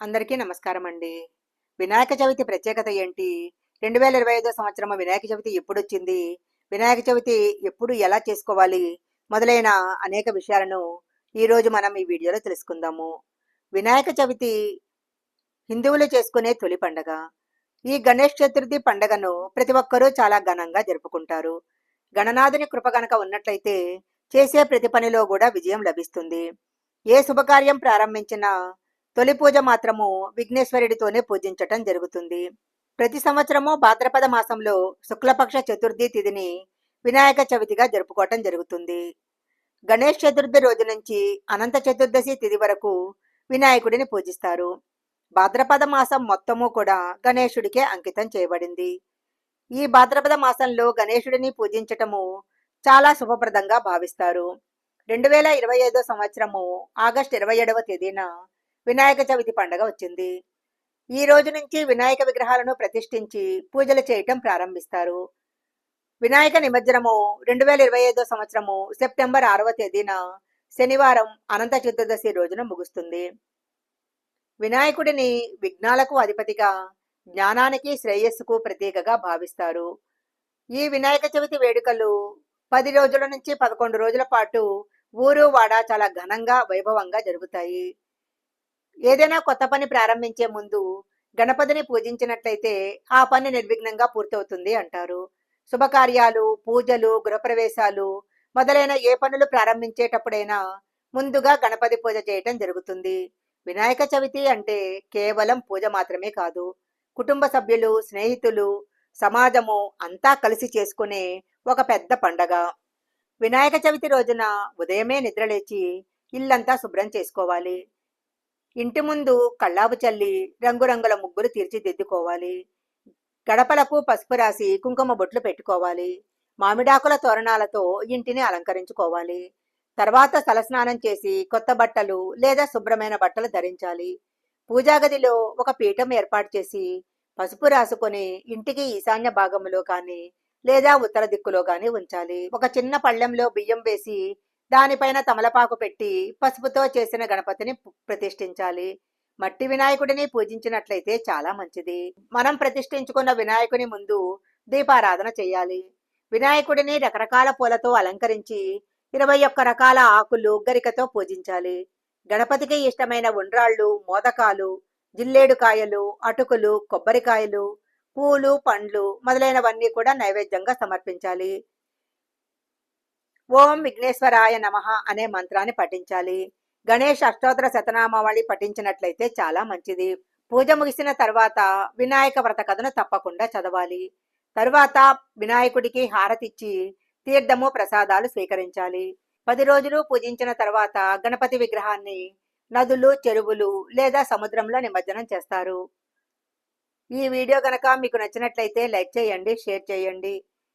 అందరికీ నమస్కారం అండి వినాయక చవితి ప్రత్యేకత ఏంటి? రెండు వేల ఇరవై ఐదో సంవత్సరం వినాయక చవితి ఎప్పుడు వచ్చింది వినాయక చవితి ఎప్పుడు ఎలా చేసుకోవాలి? మొదలైన అనేక విషయాలను ఈరోజు మనం ఈ వీడియోలో తెలుసుకుందాము. వినాయక చవితి హిందువులు చేసుకునే తొలి పండగ. ఈ గణేష్ చతుర్థి పండగను ప్రతి ఒక్కరూ చాలా ఘనంగా జరుపుకుంటారు. గణనాథుని కృప గనక ఉన్నట్లయితే చేసే ప్రతి పనిలో కూడా విజయం లభిస్తుంది. ఏ శుభకార్యం ప్రారంభించినా తొలి పూజ మాత్రము విఘ్నేశ్వరుడితోనే పూజించటం జరుగుతుంది. ప్రతి సంవత్సరము భాద్రపద మాసంలో శుక్లపక్ష చతుర్థి తిథిని వినాయక చవితిగా జరుపుకోవటం జరుగుతుంది. గణేష్ చతుర్థి రోజు నుంచి అనంత చతుర్దశి తిథి వరకు వినాయకుడిని పూజిస్తారు. భాద్రపద మాసం మొత్తము కూడా గణేశుడికే అంకితం చేయబడింది. ఈ భాద్రపద మాసంలో గణేశుడిని పూజించటము చాలా శుభప్రదంగా భావిస్తారు. రెండు వేల ఇరవై ఐదో సంవత్సరము ఆగస్టు ఇరవై ఏడవ తేదీన వినాయక చవితి పండగ వచ్చింది. ఈ రోజు నుంచి వినాయక విగ్రహాలను ప్రతిష్ఠించి పూజలు చేయటం ప్రారంభిస్తారు. వినాయక నిమజ్జనము రెండు వేల ఇరవై ఐదో సంవత్సరము సెప్టెంబర్ ఆరవ తేదీన శనివారం అనంత చతుర్దశి రోజున ముగుస్తుంది. వినాయకుడిని విఘ్నాలకు అధిపతిగా జ్ఞానానికి శ్రేయస్సుకు ప్రతీకగా భావిస్తారు. ఈ వినాయక చవితి వేడుకలు పది రోజుల నుంచి పదకొండు రోజుల పాటు ఊరు వాడ చాలా ఘనంగా వైభవంగా జరుగుతాయి. ఏదైనా కొత్త పని ప్రారంభించే ముందు గణపతిని పూజించినట్లయితే ఆ పని నిర్విఘ్నంగా పూర్తవుతుంది అంటారు. శుభకార్యాలు పూజలు గృహప్రవేశాలు మొదలైన ఏ పనులు ప్రారంభించేటప్పుడైనా ముందుగా గణపతి పూజ చేయటం జరుగుతుంది. వినాయక చవితి అంటే కేవలం పూజ మాత్రమే కాదు. కుటుంబ సభ్యులు స్నేహితులు సమాజము అంతా కలిసి చేసుకునే ఒక పెద్ద పండగ. వినాయక చవితి రోజున ఉదయమే నిద్రలేచి ఇల్లంతా శుభ్రం చేసుకోవాలి. ఇంటి ముందు కళ్ళాపు చల్లి రంగురంగుల ముగ్గులు తీర్చిదిద్దుకోవాలి. గడపలకు పసుపు రాసి కుంకుమ బొట్లు పెట్టుకోవాలి. మామిడాకుల తోరణాలతో ఇంటిని అలంకరించుకోవాలి. తర్వాత తలస్నానం చేసి కొత్త బట్టలు లేదా శుభ్రమైన బట్టలు ధరించాలి. పూజా గదిలో ఒక పీఠం ఏర్పాటు చేసి పసుపు రాసుకొని ఇంటికి ఈశాన్య భాగంలో కానీ లేదా ఉత్తర దిక్కులో కానీ ఉంచాలి. ఒక చిన్న పళ్ళెంలో బియ్యం వేసి దానిపైన తమలపాకు పెట్టి పసుపుతో చేసిన గణపతిని ప్రతిష్ఠించాలి. మట్టి వినాయకుడిని పూజించినట్లయితే చాలా మంచిది. మనం ప్రతిష్ఠించుకున్న వినాయకుని ముందు దీపారాధన చేయాలి. వినాయకుడిని రకరకాల పూలతో అలంకరించి ఇరవై ఒక్క రకాల ఆకులు గరికతో పూజించాలి. గణపతికి ఇష్టమైన ఉండ్రాళ్ళు మోదకాలు జిల్లేడు కాయలు అటుకులు కొబ్బరికాయలు పూలు పండ్లు మొదలైనవన్నీ కూడా నైవేద్యంగా సమర్పించాలి. ఓం విఘ్నేశ్వరాయ నమః అనే మంత్రాన్ని పఠించాలి. గణేష్ అష్టోత్తర శతనామావళి పఠించినట్లయితే చాలా మంచిది. పూజ ముగిసిన తర్వాత వినాయక వ్రత కథను తప్పకుండా చదవాలి. తరువాత వినాయకుడికి హారతిచ్చి తీర్థము ప్రసాదాలు స్వీకరించాలి. పది రోజులు పూజించిన తర్వాత గణపతి విగ్రహాన్ని నదులు చెరువులు లేదా సముద్రంలో నిమజ్జనం చేస్తారు. ఈ వీడియో గనక మీకు నచ్చినట్లయితే లైక్ చేయండి షేర్ చేయండి.